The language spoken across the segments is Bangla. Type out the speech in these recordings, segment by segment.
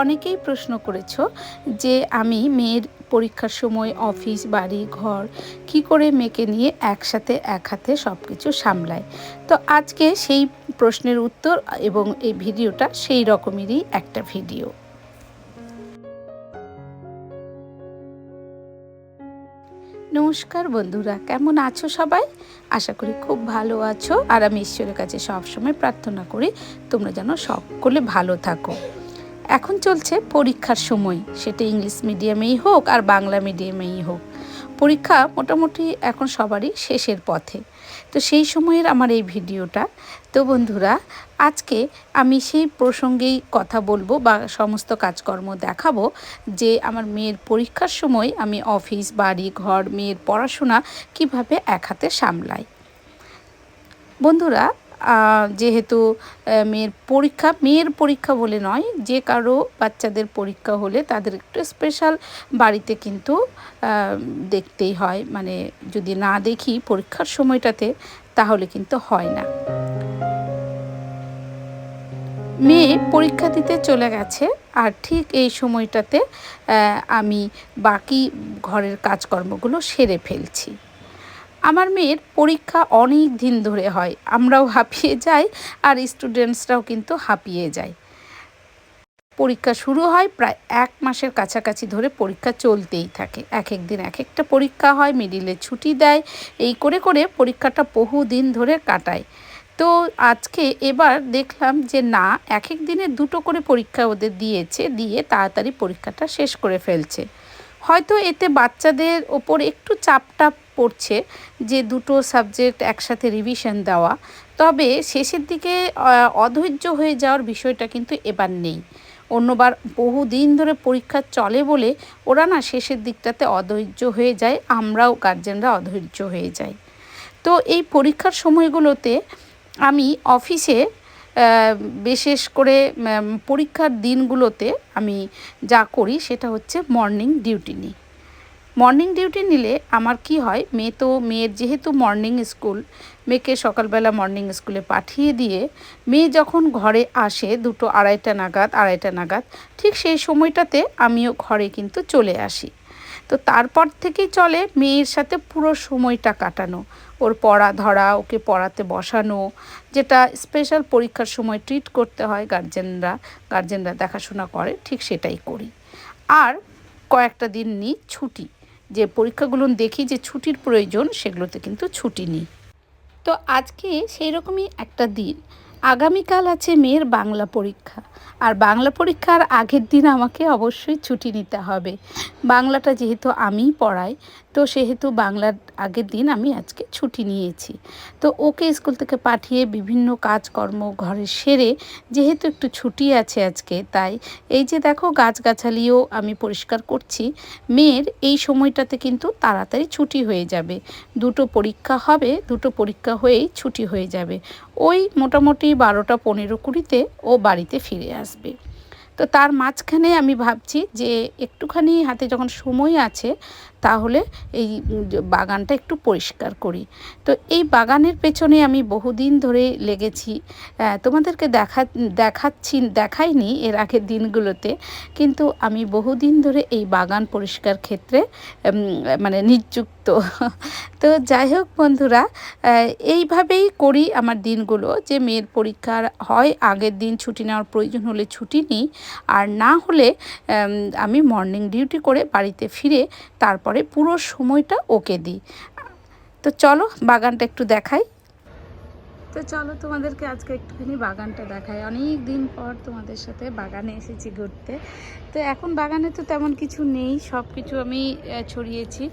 অনেকেই প্রশ্ন করেছ যে আমি মেয়ের পরীক্ষার সময় অফিস, বাড়ি, ঘর কি করে মেয়েকে নিয়ে একসাথে, এক হাতে সব কিছু সামলায় তো আজকে সেই প্রশ্নের উত্তর এবং এই ভিডিওটা সেই রকমেরই একটা ভিডিও। নমস্কার বন্ধুরা, কেমন আছো সবাই? আশা করি খুব ভালো আছো। আর আমি ঈশ্বরের কাছে সবসময় প্রার্থনা করি তোমরা যেন সকলে ভালো থাকো। এখন চলছে পরীক্ষার সময়। সেটা ইংলিশ মিডিয়ামেই হোক আর বাংলা মিডিয়ামেই হোক। পরীক্ষা মোটামুটি এখন সবারই শেষের পথে। তো সেই সময়ের আমার এই ভিডিওটা। তো বন্ধুরা, আজকে আমি সেই প্রসঙ্গেই কথা বলব বা সমস্ত কাজকর্ম দেখাবো যে আমার মেয়ের পরীক্ষার সময় আমি অফিস, বাড়ি, ঘর, মেয়ের পড়াশোনা কীভাবে এক হাতে সামলাই। বন্ধুরা যেহেতু মেয়ের পরীক্ষা মেয়ের পরীক্ষা বলে নয়, যে কারও বাচ্চাদের পরীক্ষা হলে তাদের একটু স্পেশাল বাড়িতে কিন্তু দেখতেই হয়। মানে যদি না দেখি পরীক্ষার সময়টাতে, তাহলে কিন্তু হয় না। মেয়ে পরীক্ষা দিতে চলে গেছে, আর ঠিক এই সময়টাতে আমি বাকি ঘরের কাজকর্মগুলো সেরে ফেলছি। আমার মেয়ের পরীক্ষা অনেক দিন ধরে হয়, আমরাও হাঁপিয়ে যাই আর স্টুডেন্টসরাও কিন্তু হাঁপিয়ে যায়। পরীক্ষা শুরু হয় প্রায় এক মাসের কাছাকাছি ধরে পরীক্ষা চলতেই থাকে। এক এক দিন এক একটা পরীক্ষা হয় মিডিলে ছুটি দেয়, এই করে করে পরীক্ষাটা বহু দিন ধরে কাটায়। তো আজকে এবার দেখলাম যে না, এক এক দিনে দুটো করে পরীক্ষা ওদের দিয়েছে, দিয়ে তাড়াতাড়ি পরীক্ষাটা শেষ করে ফেলছে। হয়তো এতে বাচ্চাদের ওপর একটু চাপটা পড়ছে যে দুটো সাবজেক্ট একসাথে রিভিশন দেওয়া। তবে শেষের দিকে অধৈর্য হয়ে যাওয়ার বিষয়টা কিন্তু এবার নেই। অন্যবার বহু দিন ধরে পরীক্ষা চলে বলে ওরা না শেষের দিকটাতে অধৈর্য হয়ে যায়, আমরাও গার্জেনরা অধৈর্য হয়ে যাই। তো এই পরীক্ষার সময়গুলোতে আমি অফিসে বিশেষ করে পরীক্ষার দিনগুলোতে আমি যা করি সেটা হচ্ছে মর্নিং ডিউটি নিই। মর্নিং ডিউটি নিলে আমার কি হয়? মেয়ে তো, মেয়ের যেহেতু মর্নিং স্কুল মেয়েকে সকালবেলা মর্নিং স্কুলে পাঠিয়ে দিয়ে মেয়ে যখন ঘরে আসে দুটো আড়াইটা নাগাদ আড়াইটা নাগাদ, ঠিক সেই সময়টাতে আমিও ঘরে কিন্তু চলে আসি। তো তারপর থেকেই চলে মেয়ের সাথে পুরো সময়টা কাটানো। ওর পড়া ধরা, ওকে পড়াতে বসানো, যেটা স্পেশাল পরীক্ষার সময় ট্রিট করতে হয় গার্জেনরা গার্জেনরা দেখাশোনা করে, ঠিক সেটাই করি। আর কয়েকটা দিন নিই ছুটি। যে পরীক্ষাগুলো দেখি যে ছুটির প্রয়োজন, সেগুলোতে কিন্তু ছুটি নিই। তো আজকে সেই রকমই একটা দিন। আগামীকাল আছে মেয়ের বাংলা পরীক্ষা। আর বাংলা পরীক্ষার আগের দিন আমাকে অবশ্যই ছুটি নিতে হবে। বাংলাটা যেহেতু আমিই পড়াই তো সেহেতু বাংলার আগের দিন আমি আজকে ছুটি নিয়েছি। তো ওকে স্কুল থেকে পাঠিয়ে বিভিন্ন কাজকর্ম ঘরে সেরে যেহেতু একটু ছুটি আছে আজকে, তাই এই যে দেখো গাছগাছালিও আমি পরিষ্কার করছি, মেয়ের এই সময়টাতে কিন্তু তাড়াতাড়ি ছুটি হয়ে যাবে। দুটো পরীক্ষা হবে, দুটো পরীক্ষা হয়েই ছুটি হয়ে যাবে। ওই মোটামুটি বারোটা পনেরো কুড়িতে ও বাড়িতে ফিরে আসবে। তো তার মাঝখানে আমি ভাবছি যে একটুখানি হাতে যখন সময় আছে তাহলে এই বাগানটা একটু পরিষ্কার করি। তো এই বাগানের পেছনে আমি বহুদিন ধরে লেগেছি। তোমাদেরকে দেখা, দেখাচ্ছি, দেখাইনি এর আগের দিনগুলোতে, কিন্তু আমি বহুদিন ধরে এই বাগান পরিষ্কার ক্ষেত্রে মানে নিযুক্ত তো তো যাই হোক বন্ধুরা এইভাবেই করি আমার দিনগুলো, যে মেয়ের পরীক্ষার হয়, আগের দিন ছুটি নেওয়ার প্রয়োজন হলে ছুটি নিই, আর না হলে আমি মর্নিং ডিউটি করে বাড়িতে ফিরে তারপরে পুরো সময়টা ওকে দিই। তো চলো বাগানটা একটু দেখাই। তো চলো তোমাদেরকে আজকে একটুখানি বাগানটা দেখায় অনেক দিন পর তোমাদের সাথে বাগানে এসেছি ঘুরতে। তো এখন বাগানে তো তেমন কিছু নেই সব কিছু আমি ছড়িয়েছি।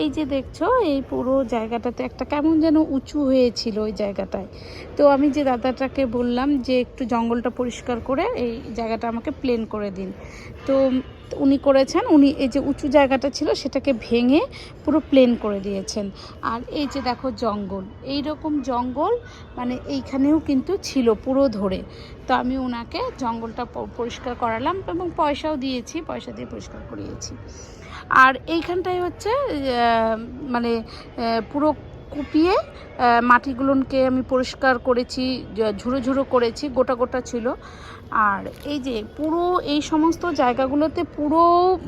এই যে দেখছ, এই পুরো জায়গাটাতে একটা কেমন যেন উঁচু হয়েছিল ওই জায়গাটায়। তো আমি যে দাদাটাকে বললাম যে একটু জঙ্গলটা পরিষ্কার করে এই জায়গাটা আমাকে প্লেন করে দিন। তো উনি করেছেন, উনি এই যে উঁচু জায়গাটা ছিল সেটাকে ভেঙে পুরো প্লেন করে দিয়েছেন। আর এই যে দেখো জঙ্গল এই রকম জঙ্গল মানে এইখানেও কিন্তু ছিল পুরো ধরে। তো আমি ওনাকে জঙ্গলটা পরিষ্কার করালাম এবং পয়সাও দিয়েছি, পয়সা দিয়ে পরিষ্কার করিয়েছি। আর এইখানটায় হচ্ছে মানে পুরো কুপিয়ে মাটিগুলোকে আমি পরিষ্কার করেছি ঝুড়ো ঝুড়ো করেছি, গোটা গোটা ছিল। আর এই যে পুরো এই সমস্ত জায়গাগুলোতে পুরো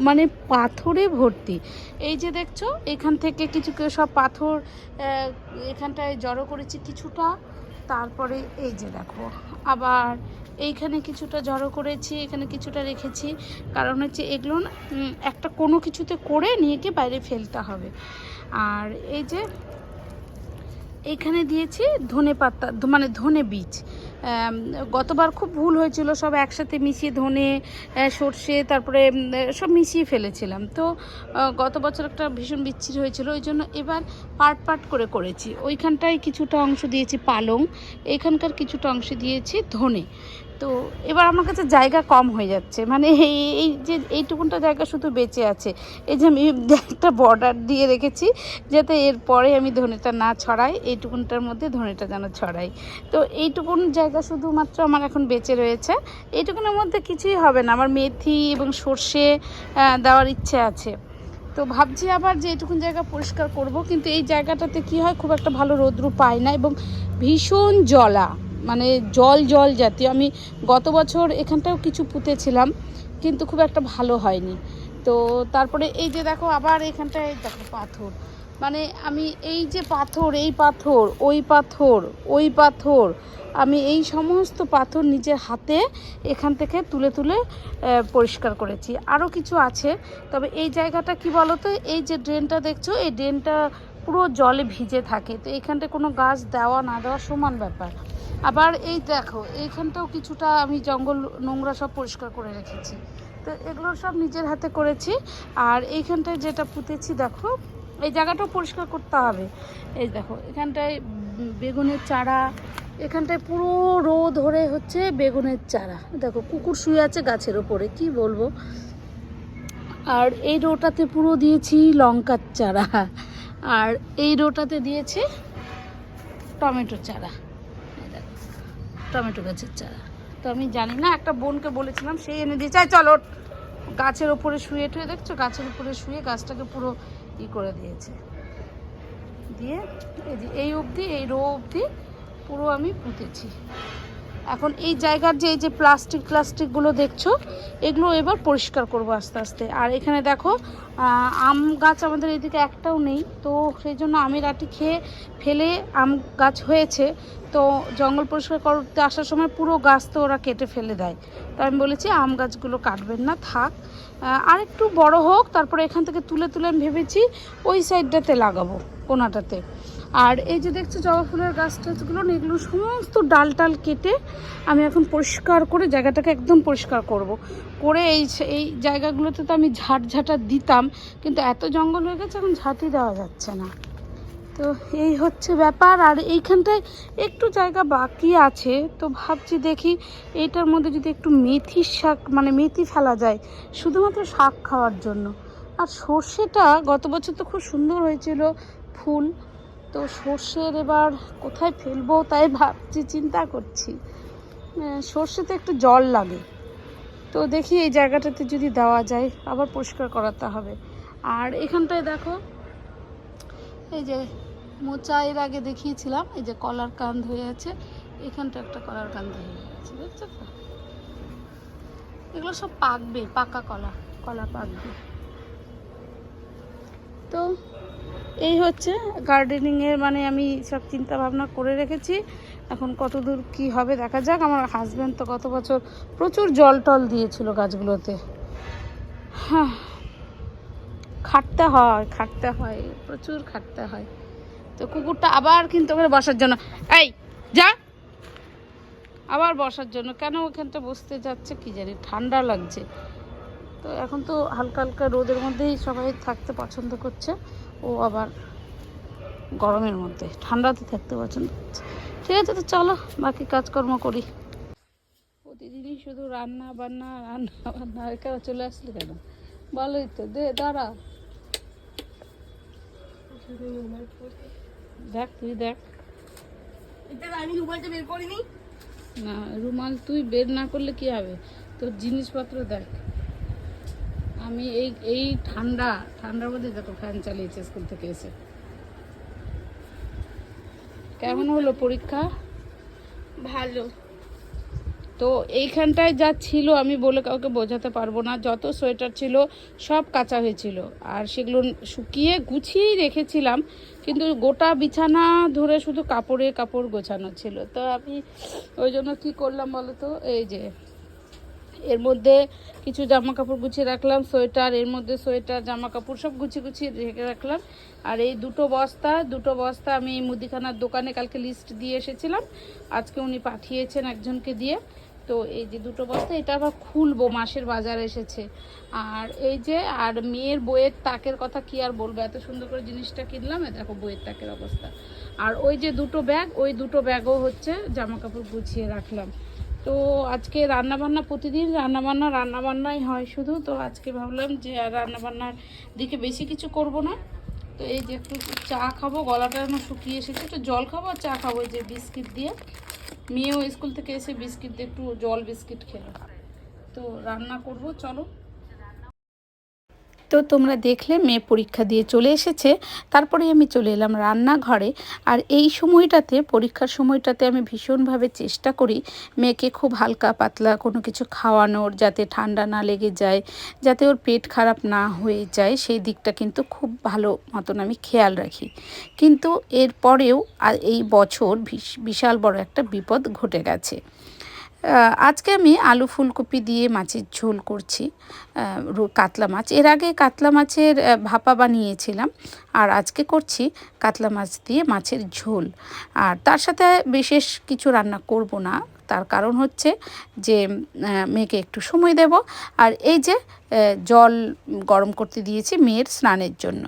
মানে পাথরে ভর্তি। এই যে দেখছ, এখান থেকে কিছু কিছু সব পাথর এখানটায় জড়ো করেছি কিছুটা। তারপরে এই যে দেখো, আবার এইখানে কিছুটা জড়ো করেছি, এখানে কিছুটা রেখেছি। কারণ হচ্ছে এগুলো একটা কোনো কিছুতে করে নিয়ে গিয়ে বাইরে ফেলতে হবে। আর এই যে এইখানে দিয়েছি ধনে পাতা মানে ধনে বীজ। গতবার খুব ভুল হয়েছিল, সব একসাথে মিশিয়ে ধনে সর্ষে, তারপরে সব মিশিয়ে ফেলেছিলাম। তো গত বছর একটা ভীষণ বিচ্ছির হয়েছিল, ওই জন্য এবার পার্ট পার্ট করে করেছি। ওইখানটায় কিছুটা অংশ দিয়েছি পালং, এখানকার কিছুটা অংশ দিয়েছি ধনে। তো এবার আমার কাছে জায়গা কম হয়ে যাচ্ছে। মানে এই এই যে, এইটুকুনটা জায়গা শুধু বেঁচে আছে। এই যে আমি একটা বর্ডার দিয়ে রেখেছি, যাতে এরপরে আমি ধনেটা না ছড়াই, এইটুকুনটার মধ্যে ধনেটা যেন ছড়াই। তো এইটুকুন জায়গা শুধুমাত্র আমার এখন বেঁচে রয়েছে। এইটুকুনের মধ্যে কিছুই হবে না। আমার মেথি এবং সর্ষে দেওয়ার ইচ্ছে আছে। তো ভাবছি আবার যে এইটুকুন জায়গা পরিষ্কার করব, কিন্তু এই জায়গাটাতে কি হয়, খুব একটা ভালো রৌদ্র পায় না এবং ভীষণ জলা মানে জল জল জাতীয়। আমি গত বছর এখানটাও কিছু পুঁতেছিলাম, কিন্তু খুব একটা ভালো হয়নি। তো তারপরে এই যে দেখো, আবার এখানটায় দেখো পাথর। মানে আমি এই যে পাথর, এই পাথর, ওই পাথর ওই পাথর, আমি এই সমস্ত পাথর নিজের হাতে এখান থেকে তুলে তুলে পরিষ্কার করেছি। আরও কিছু আছে, তবে এই জায়গাটা কি বলতো, এই যে ড্রেনটা দেখছ, এই ড্রেনটা পুরো জলে ভিজে থাকে। তো এইখানটা কোনো গাছ দেওয়া, না দেওয়া সমান ব্যাপার। আবার এই দেখো, এইখানটাও কিছুটা আমি জঙ্গল নোংরা সব পরিষ্কার করে রেখেছি। তো এগুলো সব নিজের হাতে করেছি। আর এইখানটায় যেটা পুঁতেছি, দেখো, এই জায়গাটাও পরিষ্কার করতে হবে। এই দেখো, এখানটায় বেগুনের চারা, এখানটায় পুরো রো ধরে হচ্ছে বেগুনের চারা। দেখো, কুকুর শুয়ে আছে গাছের ওপরে, কি বলব? আর এই রোটাতে পুরো দিয়েছি লঙ্কার চারা। আর এই রোটাতে দিয়েছি টমেটো চারা। টমেটো গাছের চারা। তো আমি জানি না, একটা বোনকে বলেছিলাম, সেই এনে দিয়ে চাই চলো গাছের ওপরে শুয়ে টুয়ে দেখছ? গাছের উপরে শুয়ে গাছটাকে পুরো ই করে দিয়েছে। দিয়ে এই অবধি, এই রো অবধি পুরো আমি পুঁতেছি। এখন এই জায়গার যে, এই যে প্লাস্টিক প্লাস্টিকগুলো দেখছ, এগুলো এবার পরিষ্কার করব আস্তে আস্তে। আর এখানে দেখো আম গাছ আমাদের এদিকে একটাও নেই, তো সেই জন্য আমের আটি খেয়ে ফেলে আম গাছ হয়েছে। তো জঙ্গল পরিষ্কার করতে আসার সময় পুরো গাছ তো ওরা কেটে ফেলে দেয়। তো আমি বলেছি, আম গাছগুলো কাটবেন না, থাক। আর একটু বড় হোক, তারপরে এখান থেকে তুলে তুলে আমি ভেবেছি ওই সাইডটাতে লাগাবো, কোনাটাতে। আর এই যে দেখছ জবা ফুলের গাছ টাছগুলো এগুলো সমস্ত ডাল টাল কেটে আমি এখন পরিষ্কার করে জায়গাটাকে একদম পরিষ্কার করব। করে এই এই জায়গাগুলোতে তো আমি ঝাঁট ঝাঁটা দিতাম, কিন্তু এত জঙ্গল হয়ে গেছে, এখন ঝাঁটি দেওয়া যাচ্ছে না তো এই হচ্ছে ব্যাপার, আর এইখানটায় একটু জায়গা বাকি আছে, তো ভাবছি দেখি এইটার মধ্যে যদি একটু মেথি শাক মানে মেথি ফেলা যায়, শুধুমাত্র শাক খাওয়ার জন্য আর সর্ষেটা গত বছর তো খুব সুন্দর হয়েছিল, ফুল তো সর্ষের এবার কোথায় ফেলব তাই ভাবছি, চিন্তা করছি। সর্ষেতে একটু জল লাগে। তো দেখি এই জায়গাটাতে যদি দেওয়া যায়, আবার পরিষ্কার করাতে হবে। আর এখানটায় দেখো, এই যে মোচা এর আগে দেখিয়েছিলাম, এই যে কলার কান্ধ হয়ে আছে। এখানটা একটা কলার কান্ধ হয়ে আছে, দেখছ তো? এগুলো সব পাকবে, পাকা কলা কলা পাকবে। তো এই হচ্ছে গার্ডেনিংয়ের মানে আমি সব চিন্তা ভাবনা করে রেখেছি। এখন কত দূর কী হবে দেখা যাক। আমার হাজব্যান্ড তো গত বছর প্রচুর জল টল দিয়েছিল গাছগুলোতে। হ্যাঁ খাটতে হয় খাটতে হয়, প্রচুর খাটতে হয়। তো কুকুরটা আবার কিন্তু ওখানে বসার জন্য। এই, যা। আবার বসার জন্য। কেন ওখানটা বসতে যাচ্ছে কি জানি, ঠান্ডা লাগছে। তো এখন তো হালকা হালকা রোদের মধ্যেই সবাই থাকতে পছন্দ করছে। ও আবার গরমের মধ্যে ঠান্ডাতে থাকতে পছন্দ করছে। ঠিক আছে তো চলো বাকি কাজকর্ম করি। প্রতিদিনই শুধু রান্না বান্না রান্না বান্না এখানে চলে আসলি কেন? ভালোই তো দে দাঁড়া। দেখ তুই দেখ। আমি মোবাইলটা বের করিনি। না রুমাল তুই বের না করলে কি হবে? তোর জিনিসপত্র দেখ। আমি এই এই ঠান্ডা ঠান্ডার মধ্যে দেখো ফ্যান চালিয়েছে স্কুল থেকে এসে। কেমন হলো পরীক্ষা? ভালো। তো এইখানটায় যা ছিল আমি বলে কাউকে বোঝাতে পারব না। যত সোয়েটার ছিল সব কাঁচা হয়েছিল। আর সেগুলো শুকিয়ে গুছিয়েই রেখেছিলাম কিন্তু গোটা বিছানা ধরে শুধু কাপড়ে কাপড় গোছানো ছিল। তো আমি ওই জন্য কী করলাম বলো তো? এই যে এর মধ্যে কিছু জামা কাপড় গুছিয়ে রাখলাম, সোয়েটার, এর মধ্যে সোয়েটার জামা কাপড় সব গুছিয়ে গুছিয়ে রেখে রাখলাম। আর এই দুটো বস্তা দুটো বস্তা আমি মুদিখানার দোকানে কালকে লিস্ট দিয়ে এসেছিলাম। আজকে উনি পাঠিয়েছেন একজনকে দিয়ে। তো এই যে দুটো বস্তা, এটা আবার খুলবো, মাসের বাজার এসেছে। আর এই যে, আর মেয়ের বইয়ের তাকের কথা কি আর বলব? এত সুন্দর করে জিনিসটা কিনলাম দেখো বইয়ের তাকের অবস্থা। আর ওই যে দুটো ব্যাগ ওই দুটো ব্যাগও হচ্ছে জামা কাপড় গুছিয়ে রাখলাম। তো আজকে রান্নাবান্না, প্রতিদিন রান্নাবান্না, রান্নাবান্নাই হয় শুধু। তো আজকে ভাবলাম যে আর রান্নাবান্নার দিকে বেশি কিছু করব না। তো এই যে একটু চা খাব, গলাটা আমার শুকিয়ে এসেছে। একটু জল খাব আর চা খাব যে বিস্কিট দিয়ে। মেয়েও স্কুল থেকে এসে বিস্কিট দিয়ে একটু জল বিস্কিট খেলো। তো রান্না করব, চলো। তো তোমরা দেখলে মেয়ে পরীক্ষা দিয়ে চলে এসেছে। তারপরে আমি চলে এলাম রান্নাঘরে। আর এই সময়টাতে, পরীক্ষার সময়টাতে আমি ভীষণভাবে চেষ্টা করি মেয়েকে খুব হালকা পাতলা কোনো কিছু খাওয়ানোর, যাতে ঠান্ডা না লেগে যায়, যাতে ওর পেট খারাপ না হয়ে যায়, সেই দিকটা কিন্তু খুব ভালো মতন আমি খেয়াল রাখি। কিন্তু এরপরেও এই বছর বিশ- বিশাল বড় একটা বিপদ ঘটে গেছে। আজকে আমি আলু ফুলকপি দিয়ে মাছের ঝোল করছি কাতলা মাছ। এর আগে কাতলা মাছের ভাপা বানিয়েছিলাম, আর আজকে করছি কাতলা মাছ দিয়ে মাছের ঝোল। আর তার সাথে বিশেষ কিছু রান্না করব না, তার কারণ হচ্ছে যে মেয়েকে একটু সময় দেব। আর এই যে জল গরম করতে দিয়েছি মেয়ের স্নানের জন্য।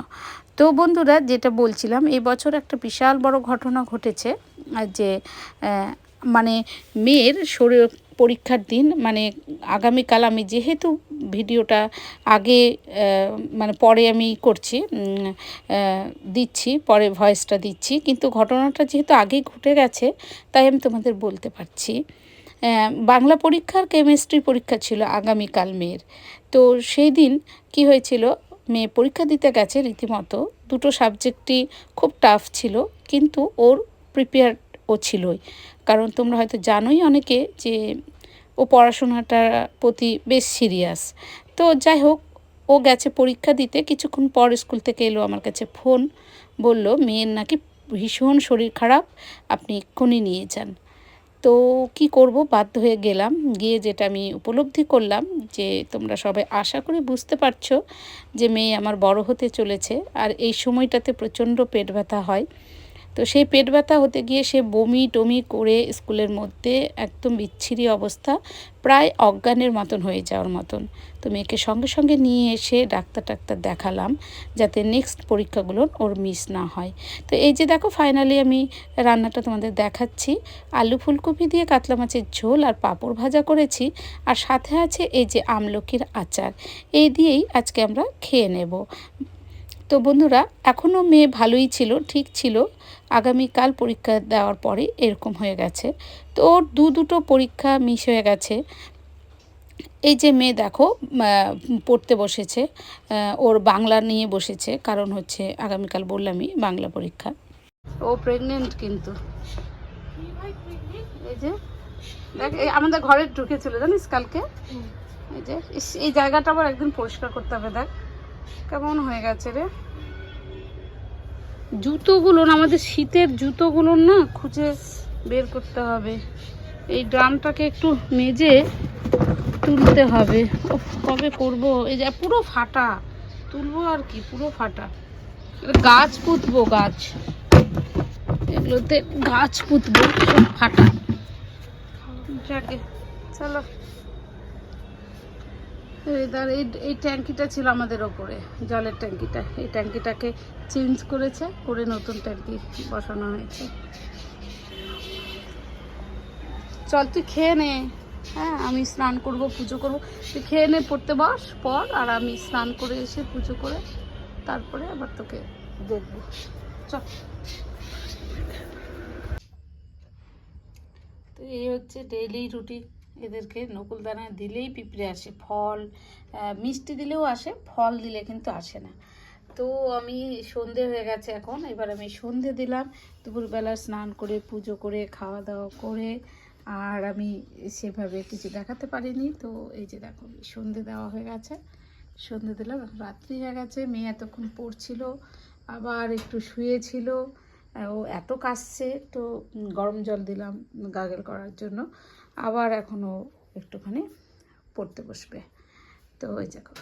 তো বন্ধুরা, যেটা বলছিলাম এই বছর একটা বিশাল বড় ঘটনা ঘটেছে যে মানে মেয়ের শরীর পরীক্ষার দিন মানে আগামীকাল আমি যেহেতু ভিডিওটা আগে মানে পরে আমি করছি দিচ্ছি, পরে ভয়েসটা দিচ্ছি, কিন্তু ঘটনাটা যেহেতু আগেই ঘটে গেছে, তাই আমি তোমাদের বলতে পারছি। বাংলা পরীক্ষার কেমিস্ট্রি পরীক্ষা ছিল আগামীকাল মেয়ের। তো সেই দিন কি হয়েছিল, মেয়ে পরীক্ষা দিতে গেছে রীতিমতো, দুটো সাবজেক্টই খুব টাফ ছিল, কিন্তু ওর প্রিপেয়ার ও ছিলই। কারণ তোমরা হয়তো জানোই অনেকে যে ও পড়াশোনাটার প্রতি বেশ সিরিয়াস তো যাই হোক, ও গেছে পরীক্ষা দিতে, কিছুক্ষণ পর স্কুল থেকে এলো আমার কাছে ফোন, বলল, মেয়ের নাকি ভীষণ শরীর খারাপ, আপনি এক্ষুনি নিয়ে যান। তো কি করব, বাধ্য হয়ে গেলাম। গিয়ে যেটা আমি উপলব্ধি করলাম যে, তোমরা সবাই আশা করে বুঝতে পারছ যে, মেয়ে আমার বড় হতে চলেছে। আর এই সময়টাতে প্রচণ্ড পেট ব্যথা হয়। তো সেই পেট ব্যথা হতে গিয়ে সে বমি টমি করে স্কুলের মধ্যে একদম বিচ্ছিরি অবস্থা, প্রায় অজ্ঞানের মতন হয়ে যাওয়ার মতন। তো মেয়েকে সঙ্গে সঙ্গে নিয়ে এসে ডাক্তার টাক্তার দেখালাম যাতে নেক্সট পরীক্ষাগুলো ওর মিস না হয়। তো এই যে দেখো ফাইনালি আমি রান্নাটা তোমাদের দেখাচ্ছি। আলু ফুলকপি দিয়ে কাতলা মাছের ঝোল আর পাঁপড় ভাজা করেছি আর সাথে আছে এই যে আমলকির আচার। এই দিয়েই আজকে আমরা খেয়ে নেব। তো বন্ধুরা এখনও মেয়ে ভালোই ছিল, ঠিক ছিল আগামীকাল পরীক্ষা দেওয়ার পরে এরকম হয়ে গেছে। তো ওর দু দুটো পরীক্ষা মিস হয়ে গেছে। এই যে মেয়ে দেখো পড়তে বসেছে ওর বাংলা নিয়ে বসেছে কারণ হচ্ছে আগামীকাল বললামই বাংলা পরীক্ষা। ও প্রেগনেন্ট কিন্তু। এই যে দেখ আমাদের ঘরে ঢুকেছিল জানিস কালকে? এই যে এই জায়গাটা আবার একদিন পরিষ্কার করতে হবে দেখ। কেমন হয়ে গেছে রে। জুতোগুলো আমাদের শীতের জুতোগুলো না খুঁজে বের করতে হবে। এই ড্রামটাকে একটু মেজে তুলতে হবে। উফ, কবে করব? এই যে পুরো ফাটা। তুলবো আর কি পুরো ফাটা। গাছ পুঁতবো গাছ। এগুলোতে গাছ পুঁতবো ফাটা। যাকে চলো। এই ট্যাঙ্কিটা ছিল আমাদের ওপরে জলের ট্যাঙ্কিটা। এই ট্যাঙ্কিটাকে চেঞ্জ করেছে, করে নতুন ট্যাঙ্কি বসানো হয়েছে। চল তুই খেয়ে নে। হ্যাঁ আমি স্নান করব, পুজো করব। তুই খেয়ে নে, পড়তে বস পর আর আমি স্নান করে এসে পুজো করে তারপরে আবার তোকে দেখব। চল। তো এই হচ্ছে ডেইলি রুটিন এদেরকে নকুল দানা দিলেই পিঁপড়ে আসে। ফল মিষ্টি দিলেও আসে, ফল দিলে কিন্তু আসে না। তো আমি সন্ধে হয়ে গেছে এখন। এবার আমি সন্ধে দিলাম, দুপুরবেলা স্নান করে, পুজো করে খাওয়া দাওয়া করে, আর আমি সেভাবে কিছু দেখাতে পারিনি। তো এই যে দেখো, সন্ধে দেওয়া হয়ে গেছে। সন্ধে দিলাম রাত্রি হয়ে গেছে, মেয়ে এতক্ষণ পড়ছিল, আবার একটু শুয়েছিল। ও এত কাশছে, তো গরম জল দিলাম গাগেল করার জন্য। আবার এখনও একটুখানি পড়তে বসবে। তো ওই দেখো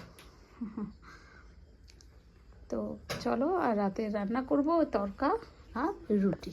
তো চলো আর রাতে রান্না করব তরকা আর রুটি।